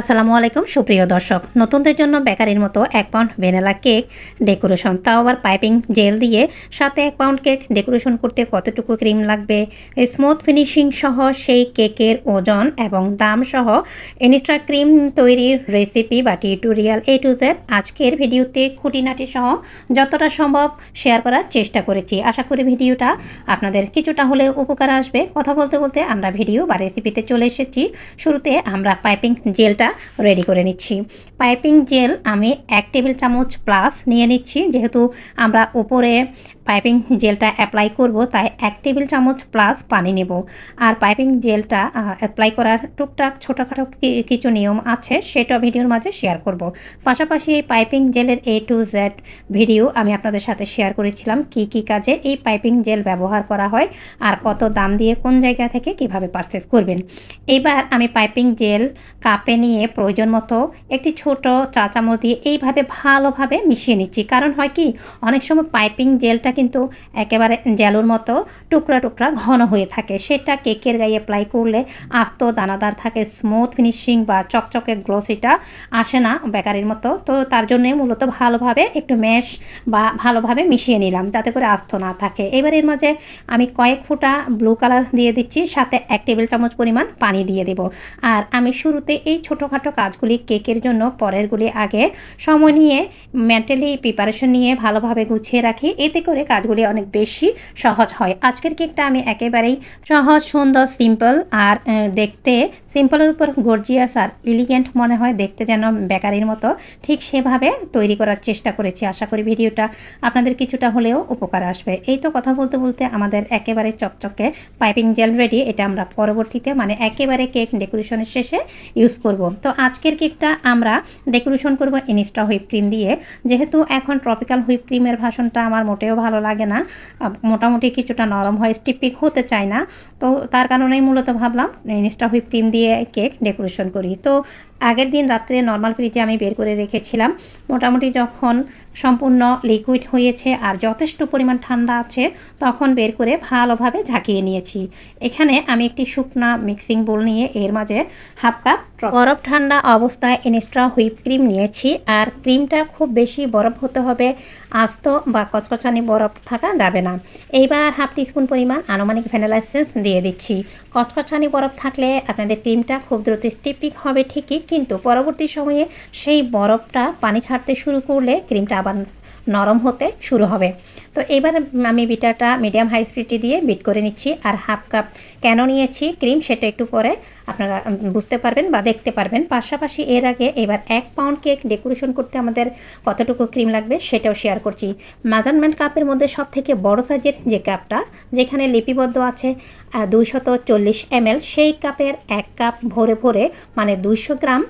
আসসালামু আলাইকুম, সুপ্রিয় দর্শক। নতুনদের জন্য বেকারির মতো এক পাউন্ড ভ্যানিলা কেক, ডেকোরেশন তাও আবার পাইপিং জেল দিয়ে সাথে এক পাউন্ড কেক, ডেকোরেশন করতে কতটুকু ক্রিম লাগবে? স্মুথ ফিনিশিং সহ সেই কেকের ওজন এবং দাম সহ ইনস্টা ক্রিম তৈরির রেসিপি বা টিউটোরিয়াল এ টু জেড আজকের ভিডিওতে খুঁটিনাটি সহ যতটা সম্ভব শেয়ার করার চেষ্টা করেছি। আশা করি ভিডিওটা আপনাদের কিছুটা হলেও উপকার আসবে। কথা বলতে বলতে আমরা ভিডিও বা রেসিপিতে চলে এসেছি। শুরুতে আমরা পাইপিং জেলটা রেডি করে নিচ্ছি। পাইপিং জেল আমি এক টেবিল চামচ প্লাস নিয়ে নিচ্ছি। যেহেতু আমরা উপরে পাইপিং জেলটা অ্যাপ্লাই করব, তাই এক টেবিল চামচ প্লাস পানি নেব। আর পাইপিং জেলটা অ্যাপ্লাই করার টুকটাক ছোটোখাটো কিছু নিয়ম আছে, সেটা ভিডিওর মাঝে শেয়ার করব। পাশাপাশি এই পাইপিং জেলের এ টু জেড ভিডিও আমি আপনাদের সাথে শেয়ার করেছিলাম, কি কি কাজে এই পাইপিং জেল ব্যবহার করা হয়, আর কত দাম দিয়ে কোন জায়গা থেকে কীভাবে পারচেস করবেন। এইবার আমি পাইপিং জেল কাপে নিয়ে প্রয়োজন মতো একটি ছোট চা চামচ দিয়ে এইভাবে ভালোভাবে মিশিয়ে নিচ্ছি। কারণ হয় কি, অনেক সময় পাইপিং জেলটা কিন্তু একেবারে জেলোর মতো টুকরা টুকরা ঘন হয়ে থাকে। সেটা কেকের গায়ে অ্যাপ্লাই করলে আস্ত দানাদার থাকে স্মুথ ফিনিশিং বা চকচকে গ্লোসিটা আসে না বেকারির মতো। তো তার জন্যে মূলত ভালোভাবে একটু ম্যাশ বা ভালোভাবে মিশিয়ে নিলাম যাতে করে আস্ত না থাকে। এবার এর মাঝে আমি কয়েক ফোঁটা ব্লু কালার দিয়ে দিচ্ছি, সাথে এক টেবিল চামচ পরিমাণ পানি দিয়ে দেব। আর আমি শুরুতে এই ছোটোখাটো কাজগুলি কেকের জন্য পরেরগুলি আগে সময় নিয়ে মেন্টালি প্রিপারেশন নিয়ে ভালোভাবে গুছিয়ে রাখি। এতে করে কাজগুলি অনেক বেশি সহজ হয়। আজকের কেকটা আমি একেবারেই সহজ, সুন্দর সিম্পল আর দেখতে সিম্পলের উপর গর্জিয়াস আর ইলিগেন্ট মনে হয়। দেখতে যেন বেকারির মতো ঠিক সেভাবে তৈরি করার চেষ্টা করেছি। আশা করি ভিডিওটা আপনাদের কিছুটা হলেও উপকার আসবে। এই তো কথা বলতে বলতে আমাদের একেবারে চকচকে পাইপিং জেল রেডি এটা আমরা পরবর্তীতে মানে একেবারে কেক ডেকোরেশনের শেষে ইউজ করব। তো আজকের কেকটা আমরা ডেকোরেশন করব ইনস্টা হুইপ ক্রিম দিয়ে। যেহেতু এখন ট্রপিক্যাল হুইপ ক্রিমের ভাষণটা আমার মোটেও ভালো লাগে না। মোটামুটি কিছুটা নরম হয় স্টিপিক হতে চায় না। তো তার কারণেই মূলত ভাবলাম ইনস্টা হুইপ ক্রিম দিয়ে কেক ডেকোরেশন করি। তো আগের দিন রাত্রে নর্মাল ফ্রিজে আমি বের করে রেখেছিলাম। মোটামুটি যখন সম্পূর্ণ লিকুইড হয়েছে আর যথেষ্ট পরিমাণ ঠান্ডা আছে তখন বের করে ভালোভাবে ঝাঁকিয়ে নিয়েছি। এখানে আমি একটি শুকনা মিক্সিং বোল নিয়ে এর মাঝে হাফ কাপ বরফ ঠান্ডা অবস্থায় ইনস্ট্রা হুইপ ক্রিম নিয়েছি আর ক্রিমটা খুব বেশি বরফ হতে হবে আস্ত বা কচকচানি বরফ থাকা যাবে না। এইবার হাফ টিস্পুন পরিমাণ আনুমানিক ভ্যানিলা এসেন্স দিয়ে দিচ্ছি। কচকচানি বরফ থাকলে আপনাদের ক্রিমটা খুব দ্রুত স্টিপিক হবে ঠিকই কিন্তু পরবর্তী সময়ে সেই বরফটা পানি ছাড়তে শুরু করলে ক্রিমটা আবার নরম হতে শুরু হবে। তো এবার আমি বিটাটা মিডিয়াম হাই স্পিডে দিয়ে বিট করে নিচ্ছি আর হাফ কাপ কেন নিয়েছি ক্রিম সেটা একটু পরে আপনারা বুঝতে পারবেন বা দেখতে পারবেন। পাশাপাশি এর আগে এবার এক পাউন্ড কেক ডেকোরেশন করতে আমাদের কতটুকু ক্রিম লাগবে সেটাও শেয়ার করছি। মেজারমেন্ট কাপের মধ্যে সব থেকে বড় সাইজের যে কাপটা, যেখানে লিপিবদ্ধ আছে দুইশত চল্লিশ এমএল সেই কাপের এক কাপ ভরে ভরে মানে দুইশো গ্রাম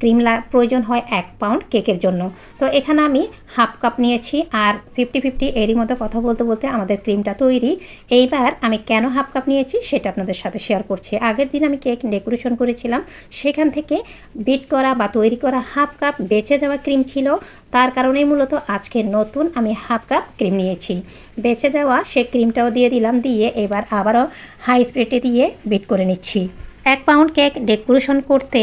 ক্রিম প্রয়োজন হয় এক পাউন্ড কেকের জন্য। তো এখানে আমি হাফ কাপ নিয়েছি আর ফিফটি ফিফটি এরই মধ্যে কথা বলতে বলতে আমাদের ক্রিমটা তৈরি। এইবার আমি কেন হাফ কাপ নিয়েছি সেটা আপনাদের সাথে শেয়ার করছি। আগের দিন আমি কেক ডেকোরেশন করেছিলাম, সেখান থেকে বিট করা বা তৈরি করা হাফ কাপ বেঁচে যাওয়া ক্রিম ছিল। তার কারণেই মূলত আজকে নতুন আমি হাফ কাপ ক্রিম নিয়েছি। বেঁচে যাওয়া সে ক্রিমটাও দিয়ে দিলাম, দিয়ে এবার আবারও হাই স্প্রেটে দিয়ে বিট করে নিচ্ছি। এক পাউন্ড কেক ডেকোরেশন করতে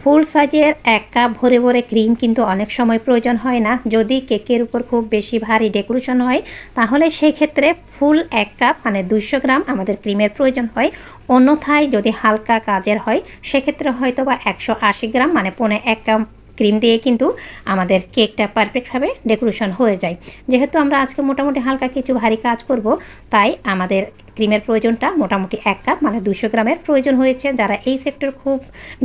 ফুল সাইজের এক কাপ ভরে ভরে ক্রিম কিন্তু অনেক সময় প্রয়োজন হয় না। যদি কেকের উপর খুব বেশি ভারী ডেকোরেশন হয়, তাহলে সেই ক্ষেত্রে ফুল এক কাপ মানে দুইশো গ্রাম আমাদের ক্রিমের প্রয়োজন হয়। অন্যথায় যদি হালকা কাজের হয়, সেক্ষেত্রে হয়তো বা একশো আশি গ্রাম মানে পৌনে এক কাপ ক্রিম দিয়ে কিন্তু আমাদের কেকটা পারফেক্টভাবে ডেকোরেশন হয়ে যায়। যেহেতু আমরা আজকে মোটামুটি হালকা কিছু ভারী কাজ করব, তাই আমাদের ক্রিমের প্রয়োজনটা মোটামুটি এক কাপ মানে দুশো গ্রামের প্রয়োজন হয়েছে। যারা এই সেক্টর খুব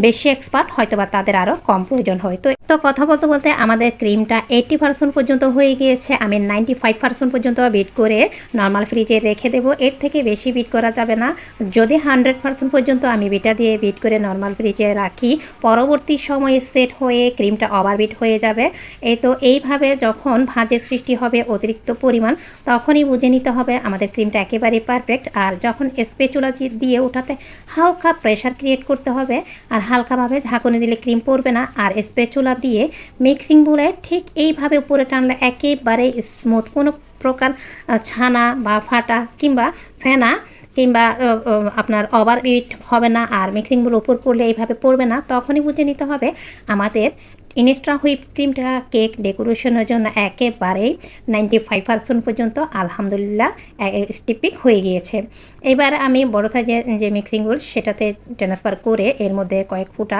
বেশি এক্সপার্ট হয়তো বা তাদের আরও কম প্রয়োজন হয়। তো তো কথা বলতে বলতে আমাদের ক্রিমটা এইটটি পার্সেন্ট পর্যন্ত হয়ে গিয়েছে। আমি নাইনটি ফাইভ পার্সেন্ট পর্যন্ত বিট করে নর্মাল ফ্রিজে রেখে দেবো। এর থেকে বেশি বিট করা যাবে না। যদি হান্ড্রেড পার্সেন্ট পর্যন্ত আমি বিটা দিয়ে বিট করে নর্মাল ফ্রিজে রাখি, পরবর্তী সময়ে সেট হয়ে ক্রিমটা ওভারবিট হয়ে যাবে। এই তো, এইভাবে যখন ভাঁজের সৃষ্টি হবে অতিরিক্ত পরিমাণ, তখনই বুঝে নিতে হবে আমাদের ক্রিমটা একেবারে পারফেক্ট আর যখন স্পেচুলা দিয়ে ওঠাতে হালকা প্রেশার ক্রিয়েট করতে হবে আর হালকাভাবে ঝাঁকুনি দিলে ক্রিম পড়বে না আর স্পেচুলা দিয়ে মিক্সিং বলে ঠিক এইভাবে উপরে টানলে একেবারে স্মুথ কোনো প্রকার ছানা বা ফাটা কিংবা ফেনা কিংবা আপনার ওভার হবে না আর মিক্সিংগুলো উপর পড়লে এইভাবে পড়বে না। তখনই বুঝে নিতে হবে আমাদের ইনস্টা হুইপ ক্রিমটা কেক ডেকোরেশনের জন্য একেবারেই নাইনটি ফাইভ পার্সেন্ট পর্যন্ত আলহামদুলিল্লাহ স্টিপিক হয়ে গিয়েছে। এবার আমি বড় সাইজের যে মিক্সিং বোল সেটাতে ট্রান্সফার করে এর মধ্যে কয়েক ফুটা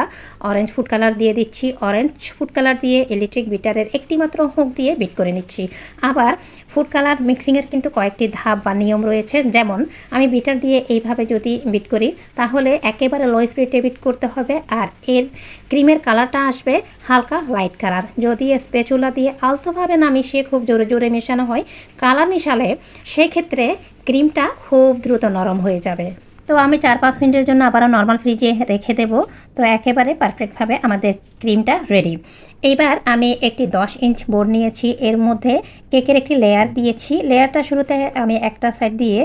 অরেঞ্জ ফুড কালার দিয়ে দিচ্ছি। অরেঞ্জ ফুড কালার দিয়ে ইলেকট্রিক বিটারের একটি মাত্র হুক দিয়ে বিট করে নিচ্ছি। আবার ফুড কালার মিক্সিংয়ের কিন্তু কয়েকটি ধাপ বা নিয়ম রয়েছে। যেমন, আমি বিটার দিয়ে এইভাবে যদি বিট করি, তাহলে একেবারে লো স্পিডে বিট করতে হবে। আর এর ক্রিমের কালারটা আসবে হালকা লাইট কালার। যদি স্পেচুলা দিয়ে আলতোভাবে না মিশিয়ে খুব জোরে জোরে মেশানো হয়, কালার মিশালে সেক্ষেত্রে ক্রিমটা খুব দ্রুত নরম হয়ে যাবে। তো আমি চার পাঁচ মিনিটের জন্য আবারও নর্মাল ফ্রিজে রেখে দেব। তো একেবারে পারফেক্টভাবে আমাদের ক্রিমটা রেডি এইবার আমি একটি দশ ইঞ্চ বোর্ড নিয়েছি। এর মধ্যে কেকের একটি লেয়ার দিয়েছি। লেয়ারটা শুরুতে আমি একটা সাইড দিয়ে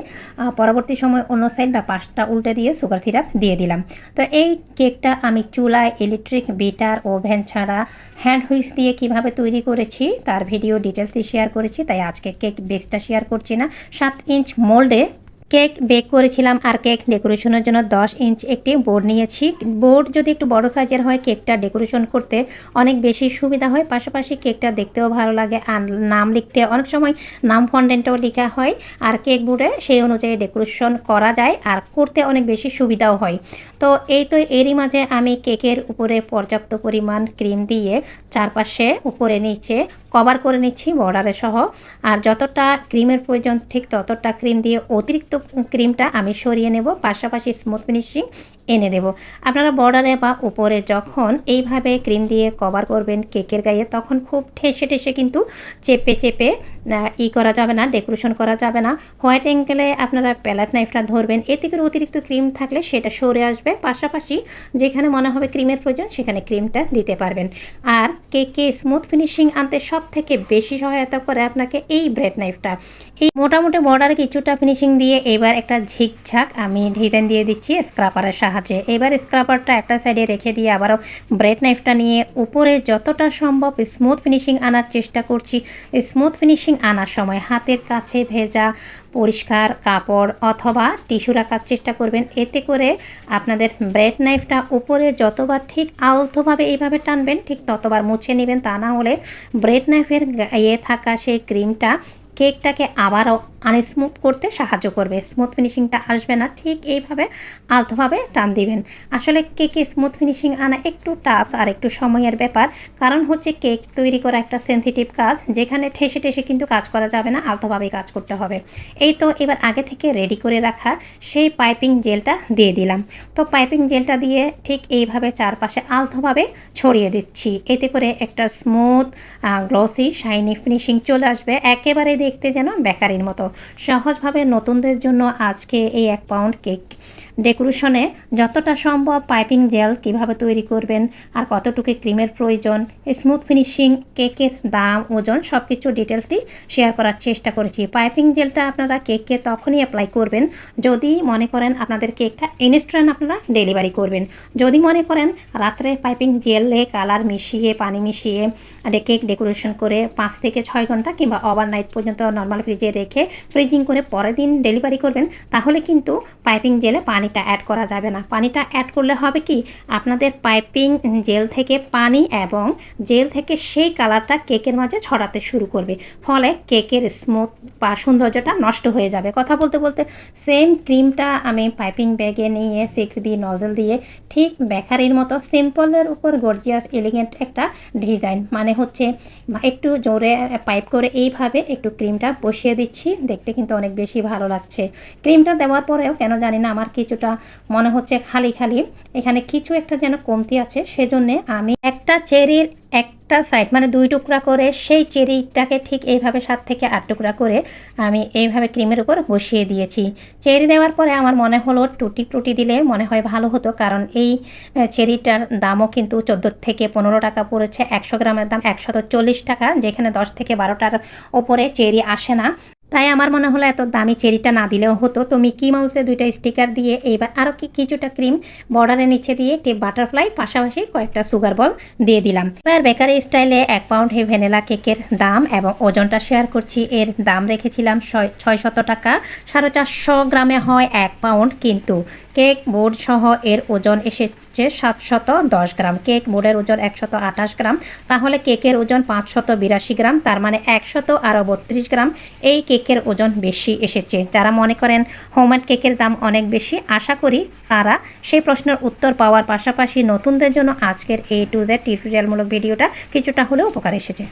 পরবর্তী সময় অন্য সাইড বা পাঁচটা উল্টে দিয়ে সুগার সিরাপ দিয়ে দিলাম। তো এই কেকটা আমি চুলায় ইলেকট্রিক বিটার ওভেন ছাড়া হ্যান্ড হুইস দিয়ে কীভাবে তৈরি করেছি তার ভিডিও ডিটেলসই শেয়ার করেছি। তাই আজকে কেক বেসটা শেয়ার করছি না। সাত ইঞ্চ মোল্ডে কেক বেক করেছিলাম আর কেক ডেকোরেশনের জন্য দশ ইঞ্চ একটি বোর্ড নিয়েছি। বোর্ড যদি একটু বড় সাইজের হয়, কেকটা ডেকোরেশন করতে অনেক বেশি সুবিধা হয়। পাশাপাশি কেকটা দেখতেও ভালো লাগে আর নাম লিখতে অনেক সময় নাম ফন্ডেন্টও লেখা হয় আর কেক বোর্ডে সেই অনুযায়ী ডেকোরেশন করা যায় আর করতে অনেক বেশি সুবিধাও হয়। তো এই তো এরই মাঝে আমি কেকের উপরে পর্যাপ্ত পরিমাণ ক্রিম দিয়ে চারপাশে উপরে নিচে কভার করে নিচ্ছি বর্ডারে সহ। আর যতটা ক্রিমের প্রয়োজন ঠিক ততটা ক্রিম দিয়ে অতিরিক্ত ক্রিমটা আমি সরিয়ে নেব। পাশাপাশি স্মুথ ফিনিশিং এনে দেব। আপনারা বর্ডারে বা উপরে যখন এইভাবে ক্রিম দিয়ে কভার করবেন কেকের গায়ে, তখন খুব ঠেসে ঠেসে কিন্তু চেপে চেপে ই করা যাবে না ডেকোরেশন করা যাবে না। হোয়াইট অ্যাঙ্গেলে আপনারা প্যালেট নাইফটা ধরবেন এতে করে অতিরিক্ত ক্রিম থাকলে সেটা সরে আসবে। পাশাপাশি যেখানে মনে হবে ক্রিমের প্রয়োজন, সেখানে ক্রিমটা দিতে পারবেন। আর কেকে স্মুথ ফিনিশিং আনতে সব থেকে বেশি সহায়তা করে আপনাকে এই ব্রেড নাইফটা এই মোটামুটি বর্ডারে কিছুটা ফিনিশিং দিয়ে এবার একটা ঝিকঝাক আমি ডিজাইন দিয়ে দিচ্ছি স্ক্রাপারের সাহায্যে। এবার স্ক্রাপারটা একটা সাইডে রেখে দিয়ে আবারও ব্রেড নাইফটা নিয়ে উপরে যতটা সম্ভব স্মুথ ফিনিশিং আনার চেষ্টা করছি। স্মুথ ফিনিশিং আনার সময় হাতের কাছে ভেজা পরিষ্কার কাপড় অথবা টিস্যু রাখার চেষ্টা করবেন। এতে করে আপনাদের ব্রেড নাইফটা উপরে যতবার ঠিক আলতোভাবে এইভাবে টানবেন, ঠিক ততবার মুছে নেবেন। তা না হলে ব্রেড নাইফের ইয়ে থাকা সেই ক্রিমটা কেকটাকে আবারও আনস্মুথ করতে সাহায্য করবে। স্মুথ ফিনিশিংটা আসবে না, ঠিক এইভাবে আলতোভাবে টান দিবেন। আসলে কেকে স্মুথ ফিনিশিং আনা একটু টাফ আর একটু সময়ের ব্যাপার। কারণ হচ্ছে কেক তৈরি করা একটা সেন্সিটিভ কাজ, যেখানে ঠেসে ঠেসে কিন্তু কাজ করা যাবে না, আলতোভাবেই কাজ করতে হবে। এই তো এবার আগে থেকে রেডি করে রাখা সেই পাইপিং জেলটা দিয়ে দিলাম। তো পাইপিং জেলটা দিয়ে ঠিক এইভাবে চারপাশে আলতোভাবে ছড়িয়ে দিচ্ছি। এতে করে একটা স্মুথ গ্লসি শাইনি ফিনিশিং চলে আসবে। একেবারে দেখতে যেন বেকারির মতো। সহজভাবে নতুনদের জন্য আজকে এই এক পাউন্ড কেক ডেকোরেশনে যতটা সম্ভব পাইপিং জেল কীভাবে তৈরি করবেন, আর কতটুকু ক্রিমের প্রয়োজন স্মুথ ফিনিশিং কেকের দাম, ওজন সব কিছু ডিটেলসই শেয়ার করার চেষ্টা করেছি। পাইপিং জেলটা আপনারা কেককে তখনই অ্যাপ্লাই করবেন, যদি মনে করেন আপনাদের কেকটা ইনস্ট্যান্ট আপনারা ডেলিভারি করবেন। যদি মনে করেন রাত্রে পাইপিং জেলে কালার মিশিয়ে, পানি মিশিয়ে কেক ডেকোরেশন করে পাঁচ থেকে ছয় ঘণ্টা কিংবা ওভারনাইট পর্যন্ত নর্মাল ফ্রিজে রেখে ফ্রিজিং করে পরের দিন ডেলিভারি করবেন, তাহলে কিন্তু পাইপিং জেলে পানিটা অ্যাড করা যাবে না। পানিটা অ্যাড করলে হবে কি? আপনাদের পাইপিং জেল থেকে পানি এবং জেল থেকে সেই কালারটা কেকের মাঝে ছড়াতে শুরু করবে। ফলে কেকের স্মুথ বা সৌন্দর্যটা নষ্ট হয়ে যাবে। কথা বলতে বলতে সেম ক্রিমটা আমি পাইপিং ব্যাগে নিয়ে সিক্স বি নজল দিয়ে ঠিক বেকারির মতো সিম্পলের উপর গর্জিয়াস এলিগেন্ট একটা ডিজাইন মানে হচ্ছে একটু জোরে পাইপ করে এইভাবে একটু ক্রিমটা বসিয়ে দিচ্ছি। দেখতে কিন্তু অনেক বেশি ভালো লাগছে। ক্রিমটা দেওয়ার পরেও কেন জানি না, আমার কিছুটা মনে হচ্ছে খালি খালি। এখানে কিছু একটা যেন কমতি আছে, সেজন্যে আমি একটা চেরির একটা সাইড মানে দুই টুকরা করে সেই চেরিটাকে ঠিক এইভাবে সাত থেকে আট টুকরা করে আমি এইভাবে ক্রিমের উপর বসিয়ে দিয়েছি। চেরি দেওয়ার পরে আমার মনে হলো টুটি টুটি দিলে মনে হয় ভালো হতো, কারণ এই চেরিটার দামও কিন্তু চোদ্দ থেকে পনেরো টাকা পড়েছে। একশো গ্রামের দাম একশত চল্লিশ টাকা, যেখানে দশ থেকে বারোটার ওপরে চেরি আসে না। তাই আমার মনে হলো এত দামি চেরিটা না দিলেও হতো। তো মিকি মাউসে দুইটা স্টিকার দিয়ে এইবার আরও কি কিছুটা ক্রিম বর্ডারের নিচে দিয়ে একটি বাটারফ্লাই পাশাপাশি কয়েকটা সুগার বল দিয়ে দিলাম। এবার বেকারি স্টাইলে এক পাউন্ড হে ভ্যানিলা কেকের দাম এবং ওজনটা শেয়ার করছি। এর দাম রেখেছিলাম ছয় শত টাকা। সাড়ে চারশো গ্রামে হয় এক পাউন্ড, কিন্তু কেক বোর্ড সহ এর ওজন এসেছে সাতশত দশ গ্রাম। কেক মোড়ের ওজন একশত আঠাশ গ্রাম। তাহলে কেকের ওজন পাঁচশত বিরাশি গ্রাম, তার মানে একশত আরও বত্রিশ গ্রাম। এই কেকের ওজন বেশি এসেছে। যারা মনে করেন হোমমেড কেকের দাম অনেক বেশি, আশা করি তারা সেই প্রশ্নের উত্তর পাওয়ার পাশাপাশি নতুনদের জন্য আজকের এই টু জেড টিউটোরিয়ালমূলক ভিডিওটা কিছুটা হলেও উপকার এসেছে।